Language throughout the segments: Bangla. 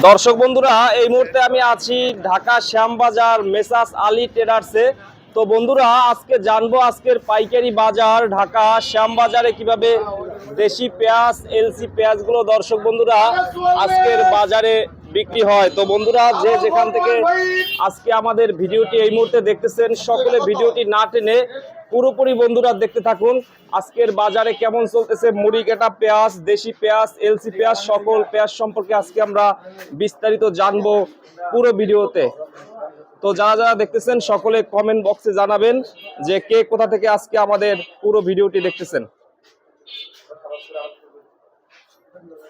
দর্শক বন্ধুরা, এই মুহূর্তে আমি আছি ঢাকা শ্যামবাজার মেসাস আলী ট্রেডার্সে। তো বন্ধুরা, আজকে জানব আজকের পাইকারি বাজার ঢাকা শ্যামবাজারে কীভাবে দেশি পেঁয়াজ, এলসি পেঁয়াজগুলো। দর্শক বন্ধুরা, আজকের বাজারে বিক্রি হয়। তো বন্ধুরা, যে যেখান থেকে আজকে আমাদের ভিডিওটি এই মুহূর্তে দেখতেছেন, সকলে ভিডিওটি না টেনে পুরোপুরি বন্ধুরা দেখতে থাকুন। আজকের বাজারে কেমন চলতেছে? মুড়ি কাটা পেঁয়াজ, দেশি পেঁয়াজ, এলসি পেঁয়াজ, সকল পেঁয়াজ সম্পর্কে আজকে আমরা বিস্তারিত জানব পুরো ভিডিওতে। তো যারা যারা দেখতেছেন, সকলে কমেন্ট বক্সে জানাবেন যে কে কোথা থেকে আজকে আমাদের পুরো ভিডিওটি দেখতেছেন।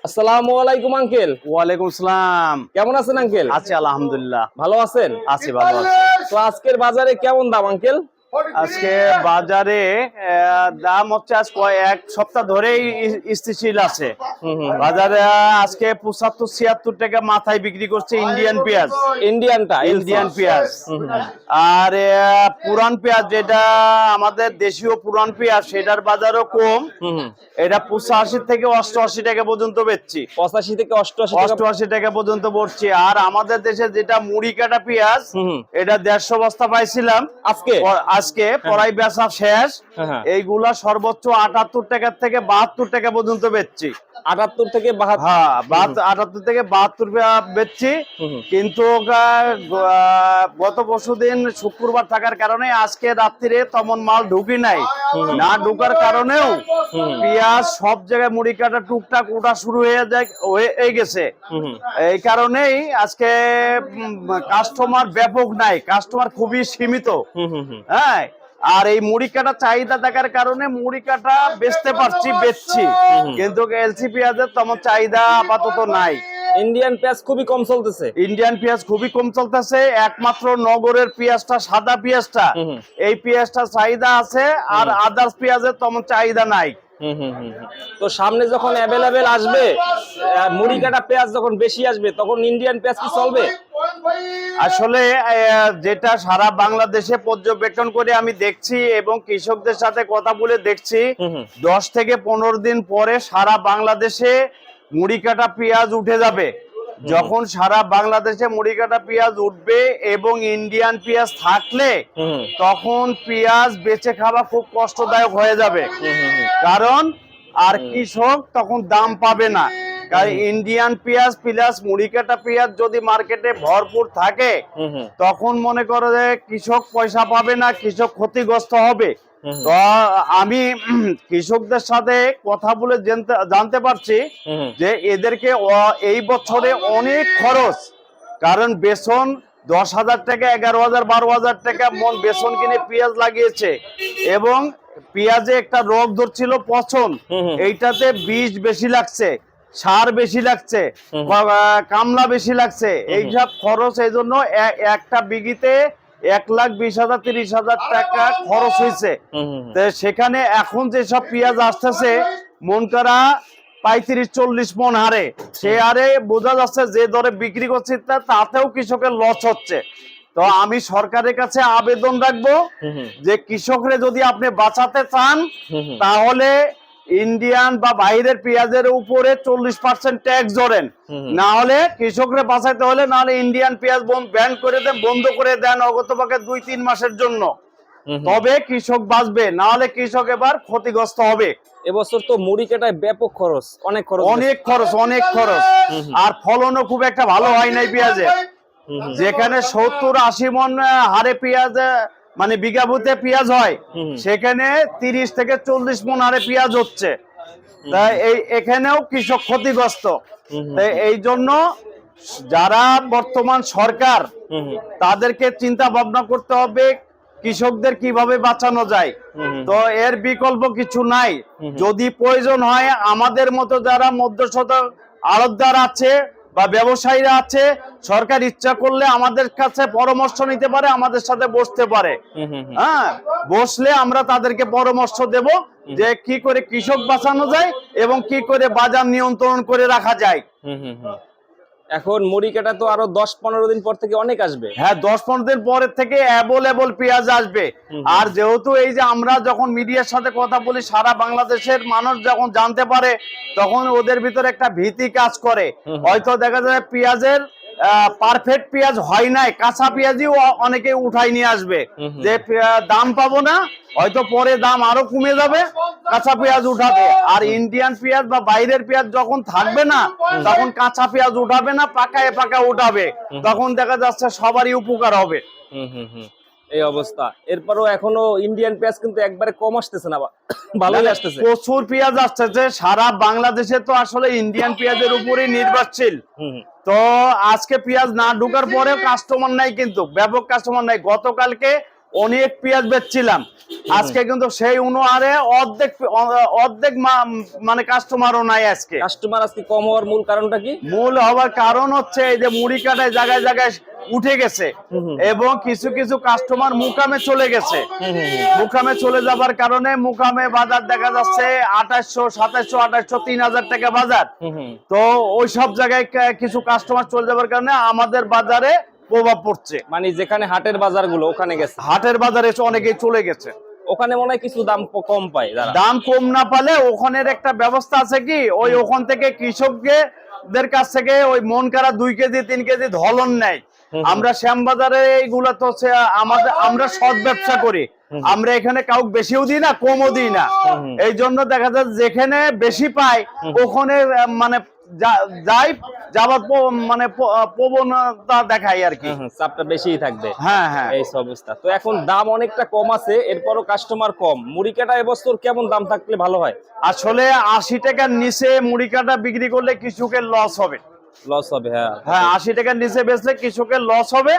আসসালামু আলাইকুম আঙ্কেল। ওয়ালাইকুম আসসালাম। কেমন আছেন আঙ্কেল? আছি আলহামদুলিল্লাহ। ভালো আছেন? আছি ভালো আছি। তো আজকের বাজারে কেমন দাম আঙ্কেল? আজকে বাজারে দাম হচ্ছে আজ কয়- এক সপ্তাহ ধরেই স্থিতিশীল আছে। বাজারে আজকে পঁচাত্তর ছিয়াত্তর টাকা মাথায় বিক্রি করছে ইন্ডিয়ান পেঁয়াজ। ইন্ডিয়ানটা ইন্ডিয়ান পেঁয়াজ। আর পুরান পেঁয়াজ যেটা আমাদের দেশীয় পুরান পেঁয়াজ সেটার বাজারও কম। এটা পঁচাশি থেকে অষ্টআশি টাকা পর্যন্ত বেচছি। পঁচাশি থেকে অষ্টআশি অষ্টআশি টাকা পর্যন্ত পড়ছি আর আমাদের দেশে যেটা মুড়ি কাটা পেঁয়াজ। এটা দেড়শো বস্তা পাইছিলাম। আজকে? আজকে পড়াই বেচা শেষ। হ্যাঁ, হ্যাঁ। এইগুলা সর্বোচ্চ আটাত্তর টাকা থেকে বাহাত্তর টাকা পর্যন্ত বেচছি। আটাত্তর থেকে হ্যাঁ আটাত্তর থেকে বাহাত্তর বেচছি। কিন্তু গত পরশু দিন শুক্রবার থাকার কারণে আজকে রাত্রিরে তেমন মাল ঢুকি নাই। না ঢুকার কারণেও পেঁয়াজ সব জায়গায় মুড়ি কাটা টুকটাক ওটা শুরু হয়ে যায় হয়ে হয়ে গেছে। এই কারণেই আজকে কাস্টমার ব্যাপক নাই। কাস্টমার খুবই সীমিত। হুম হুম হুম। হ্যাঁ আর এই মুড়ি কাটা চাহিদা থাকার কারণে মুড়ি কাটা বেচতে পারছি বেচছি। কিন্তু এলসি পেঁয়াজের তেমন চাহিদা আপাতত নাই। ইন্ডিয়ান পেঁয়াজ খুবই কম চলতেছে। ইন্ডিয়ান পেঁয়াজ খুবই কম চলতেছে একমাত্র নগরের পেঁয়াজটা সাদা পেঁয়াজটা। এই পেঁয়াজটা চাহিদা আছে আর আদার্স পেঁয়াজের তেমন চাহিদা নাই। তো সামনে যখন অ্যাভেলেবেল আসবে মুড়ি কাটা পেঁয়াজ যখন বেশি আসবে তখন ইন্ডিয়ান পেঁয়াজ কি চলবে? আসলে যেটা সারা বাংলাদেশে পর্যবেক্ষণ করে আমি দেখছি এবং কৃষকদের সাথে কথা বলে দেখছি। দশ থেকে পনেরো দিন পরে সারা বাংলাদেশে মুড়ি কাটা পেঁয়াজ উঠে যাবে যখন সারা বাংলাদেশে মুড়ি কাটা পেঁয়াজ উঠবে এবং ইন্ডিয়ান পেঁয়াজ থাকলে। তখন পেঁয়াজ বেচে খাওয়া খুব কষ্টদায়ক হয়ে যাবে। কারণ আর কৃষক তখন দাম পাবে না কারণ ইন্ডিয়ান পেঁয়াজ প্লাস মুড়ি কাটা পেঁয়াজ যদি মার্কেটে ভরপুর থাকে। তখন মনে করো যে কৃষক পয়সা পাবে না কৃষক ক্ষতিগ্রস্ত হবে তো আমি কৃষকদের সাথে কথা বলে জানতে পারছি। যে এদেরকে এই বছরে অনেক খরচ কারণ বেসন দশ হাজার টাকা এগারো হাজার বারো হাজার টাকা মন বেসন কিনে পেঁয়াজ লাগিয়েছে এবং পেঁয়াজে একটা রোগ ধরছিল পচন হুম। এইটাতে বীজ বেশি লাগছে সার বেশি লাগছে কামলা বেশি লাগছে। এইসব খরচ এই জন্য একটা বিঘিতে এক লাখ বিশ হাজার তিরিশ হাজার টাকা খরচ হয়েছে সেখানে এখন যেসব পেঁয়াজ আসতেছে মন করা পঁয়ত্রিশ চল্লিশ মন হারে। সে হারে বোঝা যাচ্ছে যে দরে বিক্রি করছে তাতেও কৃষকের লস হচ্ছে। তো আমি সরকারের কাছে আবেদন রাখব। যে কৃষকরে যদি আপনি বাঁচাতে চান। তাহলে ইন্ডিয়ান বা বাইরের পেঁয়াজের উপরে চল্লিশ পার্সেন্ট ট্যাক্স ধরেন। না হলে কৃষকরে বাঁচাতে হলে না হলে ইন্ডিয়ান পেঁয়াজ ব্যান করে দেন বন্ধ করে দেন অগতপাকে দুই তিন মাসের জন্য। তবে কৃষক বাঁচবে না হলে কৃষক এবার ক্ষতিগ্রস্ত হবে। এবছর তো মুড়ি কাটায় ব্যাপক খরচ অনেক খরচ অনেক খরচ অনেক খরচ। আর ফলনও খুব একটা ভালো হয় নাই পেঁয়াজে। হুম হুম। যেখানে সত্তর আশি মন হারে পেঁয়াজ মানে বিঘা ভূতে পেঁয়াজ হয় সেখানে তিরিশ থেকে চল্লিশ মন হারে পেঁয়াজ হচ্ছে। তাই এই এখানেও কৃষক ক্ষতিগ্রস্ত। তাই এই জন্য যারা বর্তমান সরকার। তাদেরকে চিন্তা ভাবনা করতে হবে কৃষকদের কীভাবে বাঁচানো যায়। তো এর বিকল্প কিছু নাই। যদি প্রয়োজন হয় আমাদের মতো যারা মধ্যশত আড়তদার আছে বা ব্যবসায়ীরা আছে সরকার ইচ্ছা করলে আমাদের কাছে পরামর্শ নিতে পারে আমাদের সাথে বসতে পারে। হ্যাঁ বসলে আমরা তাদেরকে পরামর্শ দেব যে কি করে কৃষক বাঁচানো যায় এবং কি করে বাজার নিয়ন্ত্রণ করে রাখা যায়। এখন মুড়ি কাটা তো আরও দশ পনেরো দিন পর থেকে অনেক আসবে। হ্যাঁ দশ পনেরো দিন পরের থেকে অ্যাভেলেবল পেঁয়াজ আসবে। আর যেহেতু এই যে আমরা যখন মিডিয়ার সাথে কথা বলি সারা বাংলাদেশের মানুষ যখন জানতে পারে তখন ওদের ভিতরে একটা ভীতি কাজ করে। হয়তো দেখা যায় পেঁয়াজের পারফেক্ট পেঁয়াজ হয় নাই কাঁচা পেঁয়াজই অনেকে উঠাই নিয়ে আসবে। যে দাম পাবো না হয়তো পরে দাম আরও কমে যাবে কাঁচা পেঁয়াজ উঠাবে। আর ইন্ডিয়ান পেঁয়াজ বা বাইরের পেঁয়াজ যখন থাকবে না তখন কাঁচা পেঁয়াজ উঠাবে না পাকায় পাকা উঠাবে। তখন দেখা যাচ্ছে সবারই উপকার হবে। হুম হুম হুম। এই অবস্থা। এরপরও এখনও ইন্ডিয়ান পেঁয়াজ কিন্তু একবারে কম আসতেছে না ভালোই আসতেছে। প্রচুর পেঁয়াজ আসতেছে সারা বাংলাদেশে তো আসলে ইন্ডিয়ান পেঁয়াজের উপরেই নির্ভরশীল। তো আজকে পেঁয়াজ না ঢুকার পরেও কাস্টমার নাই কিন্তু ব্যাপক কাস্টমার নাই। গতকালকে অনেক পেঁয়াজ বেচছিলাম। আজকে কিন্তু সেই অনুহারে অর্ধেক অর্ধেক মানে কাস্টমারও নাই আজকে। কাস্টমার আজকে কম হওয়ার মূল কারণটা কি? মূল হওয়ার কারণ হচ্ছে এই যে মুড়ি কাটায় জায়গায় জায়গায় উঠে গেছে। এবং কিছু কিছু কাস্টমার মুকামে চলে গেছে। মুকামে চলে যাবার কারণে মুকামে বাজার দেখা যাচ্ছে আঠাশশো সাতাশশো আঠাশশো তিন হাজার টাকা বাজার। তো ওই সব জায়গায় কিছু কাস্টমার চলে যাবার কারণে আমাদের বাজারে প্রভাব পড়ছে মানে যেখানে হাটের বাজারগুলো ওখানে গেছে হাটের বাজারে এসে অনেকেই চলে গেছে ওখানে মনে হয় কিছু দাম কম পায় দাম কম না পালে ওখানের একটা ব্যবস্থা আছে কি ওই ওখান থেকে কৃষককে দের কাছ থেকে ওই মন কারা দুই কেজি তিন কেজি ধলন নেয়। আমরা শ্যামবাজারে এইগুলা তো হচ্ছে আমাদের আমরা সৎ ব্যবসা করি। আমরা এখানে কাউকে বেশিও দিই না কমও দিই না। এই জন্য দেখা যায় যেখানে বেশি পাই ওখানে মানে যাই যাবার মানে প্রবণতা দেখাই আর কি। চাপটা বেশিই থাকবে। হ্যাঁ হ্যাঁ। এই সব অবস্থা। তো এখন দাম অনেকটা কম আছে এরপরও কাস্টমার কম। মুড়ি কাটা এবছর কেমন দাম থাকলে ভালো হয়? আসলে আশি টাকার নিচে মুড়ি কাটা বিক্রি করলে কৃষকের লস হবে। লস হবে হ্যাঁ হ্যাঁ আশি টাকার নিচে বেচলে কৃষকের লস হবে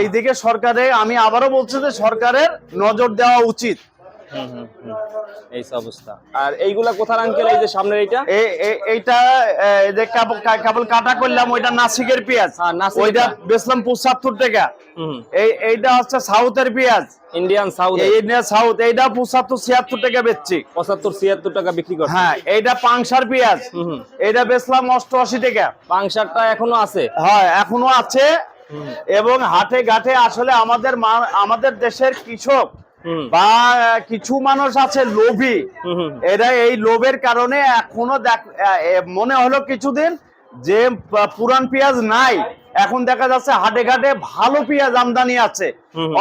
এইদিকে সরকারে, আমি আবারও বলছি যে সরকারের নজর দেওয়া উচিত। এই অবস্থা। আর এইগুলা কোথার আঙ্কেল? এই যে সামনের এইটা? এইটা যে কেবল- কাটা করলাম ওইটা নাসিকের পেঁয়াজ। হ্যাঁ, ওইটা। বেচলাম পঁচাত্তর টাকা। এই এইটা হচ্ছে সাউথের পেঁয়াজ। ইন্ডিয়ান সাউথ এইটা সাউথ এইটা পঁচাত্তর ছিয়াত্তর টাকা বেচছি। পঁচাত্তর ছিয়াত্তর টাকা বিক্রি করছে। হ্যাঁ এইটা পাংসার পেঁয়াজ। এইটা বেচলাম অষ্টআশি টাকা। পাংশারটা এখনও আছে। হয় এখনও আছে। এবং হাটে ঘাটে আসলে আমাদের মা- আমাদের দেশের কৃষক বা কিছু মানুষ আছে লোভী। এরা এই লোভের কারণে এখনও দেখ মনে হলো কিছুদিন যে পুরান পেঁয়াজ নাই। এখন দেখা যাচ্ছে হাটে ঘাটে ভালো পেঁয়াজ আমদানি আছে।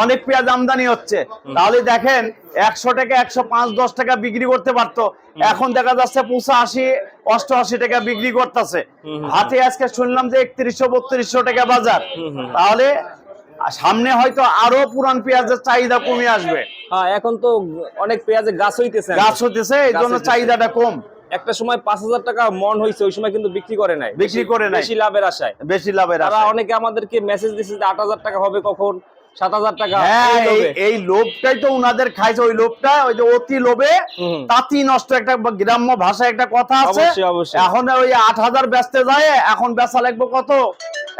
অনেক পেঁয়াজ আমদানি হচ্ছে। তাহলে দেখেন একশো টাকা একশো পাঁচ দশ টাকা বিক্রি করতে পারতো। এখন দেখা যাচ্ছে পঁচাশি অষ্টআশি টাকা বিক্রি করতেছে। হাতে আজকে শুনলাম যে একত্রিশশো বত্রিশশো টাকা বাজার। তাহলে সামনে হয়তো আরও পুরান পেঁয়াজের চাহিদা কমে আসবে হ্যাঁ এখন তো অনেক পেঁয়াজের গাছ হইতেছে গাছ হতেছে এই জন্য চাহিদাটা কম একটা সময় পাঁচ হাজার টাকা মন হয়েছে ওই সময় কিন্তু বিক্রি করে নাই বিক্রি করে নাই। বেশি লাভের আশায় বেশি লাভের তারা। অনেকে আমাদেরকে মেসেজ দিচ্ছে যে আট হাজার টাকা হবে কখন সাত হাজার টাকা হ্যাঁ এই এই লোভে। এই লোভটাই তো উনাদের খাইছে ওই লোভটা ওই যে অতি লোভে। তাঁতি নষ্ট একটা গ্রাম্য ভাষায় একটা কথা আছে অবশ্যই, অবশ্যই। এখন ওই আট হাজার বেচতে যায় এখন বেচা লাগবে কত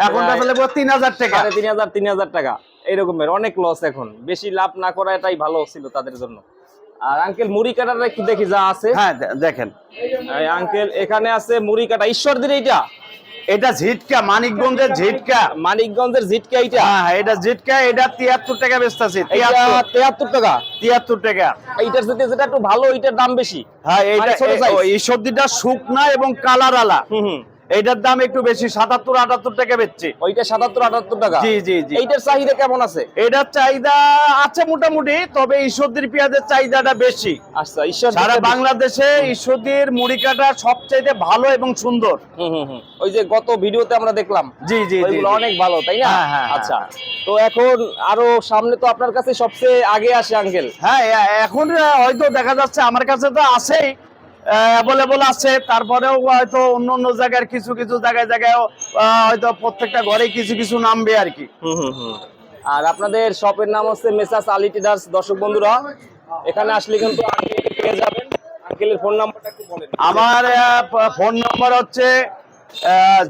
এখন লাগবে তিন হাজার টাকা। তিন হাজার তিন হাজার টাকা। এরকমের অনেক লস এখন। বেশি লাভ না করা এটাই ভালো ছিল তাদের জন্য। আর আঙ্কেল মুড়ি কাটাটা কি দেখি যা আছে। হ্যাঁ দেখেন। আঙ্কেল এখানে আছে মুড়ি কাটা। ঈশ্বরদীর এইটা। এটা ঝিটকা মানিকগঞ্জের ঝিটকা। মানিকগঞ্জের হ্যাঁ হ্যাঁ, এটা ঝিটকা এটা তিয়াত্তর টাকা বেচতেছি এইটা টাকা। তিয়াত্তর টাকা। এইটার সাথে যেটা একটু ভালো এইটার দাম বেশি। হ্যাঁ এইটা মানে? এই সবজিটা শুকনা এবং কালার আলা। হুম। এইটার দাম একটু বেশি সাতাত্তর আটাত্তর টাকা বেচছে। ওইটা সাতাত্তর আটাত্তর টাকা? জি জি জি। এইটার চাহিদা কেমন আছে? এটার চাহিদা আছে মোটামুটি তবে ঈশ্বরদীর পেঁয়াজের চাহিদাটা বেশি। আচ্ছা ঈশ্বর সারা বাংলাদেশে ঈশ্বরদীর মুড়ি কাটা সবচাইতে ভালো এবং সুন্দর। হুম হুম। ওই যে গত ভিডিওতে আমরা দেখলাম। জি জি। অনেক ভালো তাই না? হ্যাঁ, হ্যাঁ, আচ্ছা তো এখন আরও সামনে তো আপনার কাছে সবচেয়ে আগে আসে আঙ্কেল। হ্যাঁ এখন হয়তো দেখা যাচ্ছে আমার কাছে তো আছেই। অ্যাভেলেবল আছে। তারপরেও হয়তো অন্য অন্য জায়গার কিছু কিছু জায়গায় জায়গায় হয়তো প্রত্যেকটা ঘরে কিছু কিছু নামবে আর কি। হুম হুম হুম। আর আপনাদের শপের নাম হচ্ছে মেসাস আলি ট্রেডার্স দর্শক বন্ধুরা এখানে আসলে কিন্তু পেয়ে যাবেন। আঙ্কেলের ফোন নাম্বারটা একটু বলেন। আমার ফোন নম্বর হচ্ছে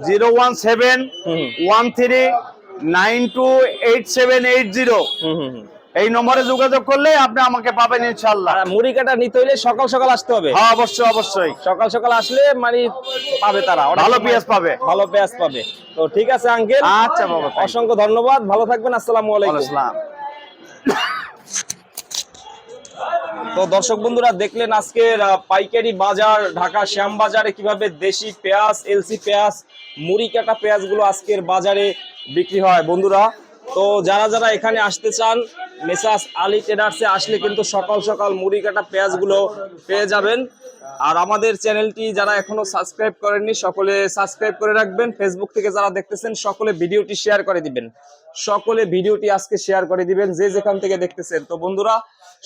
zero one seven hmm one three nine two eight seven eight zero hmm hmm hmm. এই নম্বরে যোগাযোগ করলে আপনি আমাকে পাবেন ইনশাল্লাহ মুড়ি কাটা নিতে হইলে সকাল সকাল আসতে হবে। হ্যাঁ অবশ্যই অবশ্যই। সকাল সকাল আসলে মানে পাবে তারা। ভালো পেঁয়াজ পাবে। ভালো পেঁয়াজ পাবে। তো ঠিক আছে আঙ্কেল। আচ্ছা বাবা অসংখ্য ধন্যবাদ। ভালো থাকবেন আসসালামু আলাইকুম। আসসালাম। তো দর্শক বন্ধুরা দেখলেন আজকের পাইকারি বাজার ঢাকা শ্যাম বাজারে কীভাবে দেশি পেঁয়াজ এলসি পেঁয়াজ মুড়ি কাটা পেঁয়াজগুলো আজকের বাজারে বিক্রি হয়। বন্ধুরা তো যারা যারা এখানে আসতে চান মেসাস আলী ট্রেডার্সে আসলে কিন্তু সকাল সকাল মুড়ি কাটা পেঁয়াজগুলো পেয়ে যাবেন। আর আমাদের চ্যানেলটি যারা এখনও সাবস্ক্রাইব করেননি, সকলে সাবস্ক্রাইব করে রাখবেন। ফেসবুক থেকে যারা দেখতেছেন, সকলে ভিডিওটি শেয়ার করে দিবেন। সকলে ভিডিওটি আজকে শেয়ার করে দিবেন, যে যেখান থেকে দেখতেছেন। তো বন্ধুরা,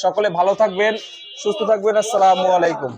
সকলে ভালো থাকবেন, সুস্থ থাকবেন। আসসালামু আলাইকুম।